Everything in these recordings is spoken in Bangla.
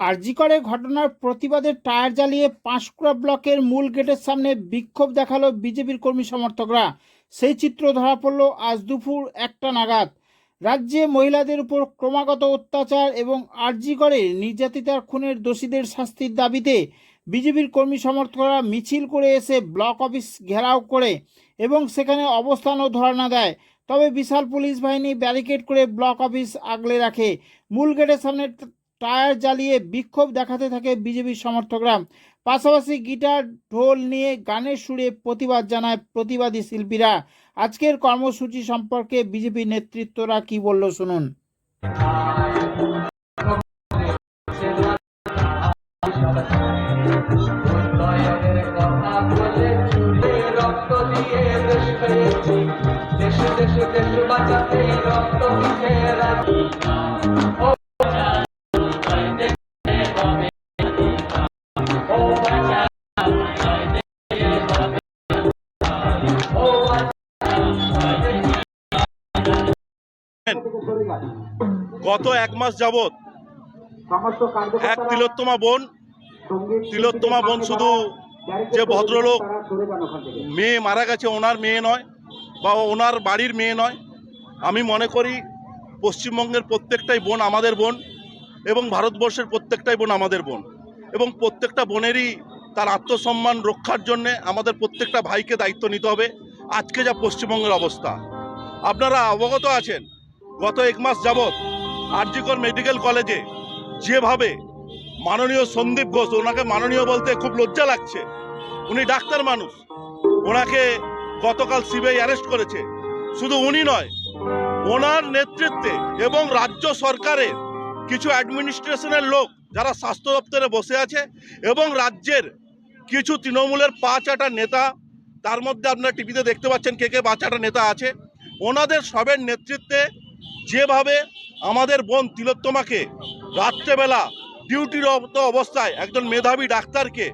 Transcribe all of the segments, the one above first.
আরজিকরে ঘটনার প্রতিবাদে টায়ার জ্বালিয়ে পাঁশকুড়া ব্লকের মূল গেটের সামনে বিক্ষোভ দেখাল বিজেপির কর্মী সমর্থকরা। সেই চিত্র ধরা পড়ল আজ দুপুর একটা নাগাদ। রাজ্যে মহিলাদের উপর ক্রমাগত অত্যাচার এবং আরজিকরে নির্যাতিতার খুনের দোষীদের শাস্তির দাবিতে বিজেপির কর্মী সমর্থকরা মিছিল করে এসে ব্লক অফিস ঘেরাও করে এবং সেখানে অবস্থান ও ধর্ণা দেয়। তবে বিশাল পুলিশ বাহিনী ব্যারিকেড করে ব্লক অফিস আগলে রাখে। মূল গেটের সামনে টায়ার জ্বালিয়ে বিক্ষোভ দেখাতে থাকে বিজেপির সমর্থকরা। পাশাপাশি গিটার, ঢোল নিয়ে গানের সুরে প্রতিবাদ জানায় প্রতিবাদী শিল্পীরা। আজকের কর্মসূচি সম্পর্কে বিজেপি নেতৃত্বরা কি বলল শুনুন। দেশ দেশ দেশ বাঁচাতে গত এক মাস যাবৎ এক তিলোত্তমা বোন তিলোত্তমা বোন শুধু যে ভদ্রলোক মেয়ে মারা গেছে, ওনার মেয়ে নয় বা ওনার বাড়ির মেয়ে নয়, আমি মনে করি পশ্চিমবঙ্গের প্রত্যেকটাই বোন আমাদের বোন এবং ভারতবর্ষের প্রত্যেকটাই বোন আমাদের বোন এবং প্রত্যেকটা বোনেরই তার আত্মসম্মান রক্ষার জন্যে আমাদের প্রত্যেকটা ভাইকে দায়িত্ব নিতে হবে। আজকে যা পশ্চিমবঙ্গের অবস্থা। আপনারা অবগত আছেন গত এক মাস যাবৎ আরজিকর মেডিকেল কলেজে যেভাবে মাননীয় সন্দীপ ঘোষ, ওনাকে মাননীয় বলতে খুব লজ্জা লাগছে। উনি ডাক্তার মানুষ। ওনাকে গতকাল সিবিআই অ্যারেস্ট করেছে। শুধু উনি নয়, ওনার নেতৃত্বে এবং রাজ্য সরকারের কিছু অ্যাডমিনিস্ট্রেশনের লোক যারা স্বাস্থ্য দপ্তরে বসে আছে এবং রাজ্যের কিছু তৃণমূলের পাঁচ আটা নেতা, তার মধ্যে আপনারা টিভিতে দেখতে পাচ্ছেন কে কে পাঁচ আটা নেতা আছে, ওনাদের সবের নেতৃত্বে যেভাবে আমাদের বোন তিলোত্তমাকে রাত্রেবেলা ডিউটিরত অবস্থায় একজন মেধাবী ডাক্তারকে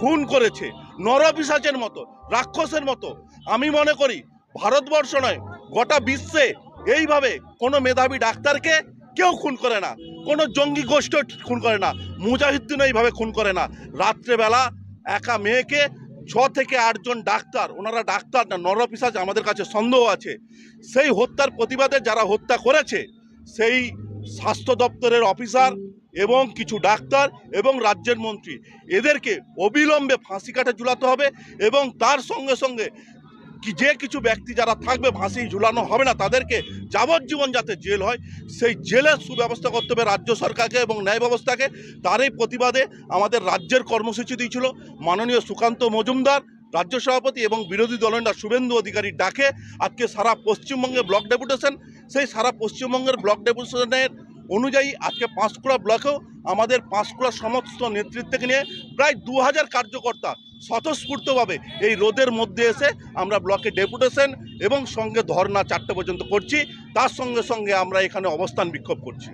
খুন করেছে নরপিসাচের মতো, রাক্ষসের মতো, আমি মনে করি ভারতবর্ষ নয়, গোটা বিশ্বে এইভাবে কোনো মেধাবী ডাক্তারকে কেউ খুন করে না, কোনো জঙ্গি গোষ্ঠ খুন করে না মুজাহিদ্দিন এইভাবে খুন করে না। রাত্রেবেলা একা মেয়েকে ছ থেকে আটজন ডাক্তার, ওনারা ডাক্তার না নরপিসাজ আমাদের কাছে সন্দেহ আছে। সেই হত্যার প্রতিবাদে যারা হত্যা করেছে, সেই স্বাস্থ্য দপ্তরের অফিসার এবং কিছু ডাক্তার এবং রাজ্যের মন্ত্রী। এদেরকে অবিলম্বে ফাঁসি কাঠে ঝুলাতে হবে এবং তার সঙ্গে সঙ্গে যে কিছু ব্যক্তি যারা থাকবে ফাঁসি ঝুলানো হবে না, তাদেরকে যাবজ্জীবন যাতে জেল হয়, সেই জেলের সুব্যবস্থা করতে হবে রাজ্য সরকারকে এবং ন্যায় ব্যবস্থাকে। তারই প্রতিবাদে আমাদের রাজ্যের কর্মসূচি দিয়েছিল মাননীয় সুকান্ত মজুমদার, রাজ্য সভাপতি এবং বিরোধী দলনেতা শুভেন্দু অধিকারী ডাকে। আজকে সারা পশ্চিমবঙ্গে ব্লক ডেপুটেশন, সেই সারা পশ্চিমবঙ্গের ব্লক ডেপুটেশনের অনুযায়ী আজকে পাঁশকুড়া ব্লকেও আমাদের পাঁশকুড়া সমস্ত নেতৃত্বকে নিয়ে প্রায় দু হাজার কার্যকর্তা স্বতঃস্ফূর্তভাবে এই রোদের মধ্যে এসে আমরা ব্লকে ডেপুটেশন এবং সঙ্গে ধর্না চারটে পর্যন্ত করছি। তার সঙ্গে সঙ্গে আমরা এখানে অবস্থান বিক্ষোভ করছি।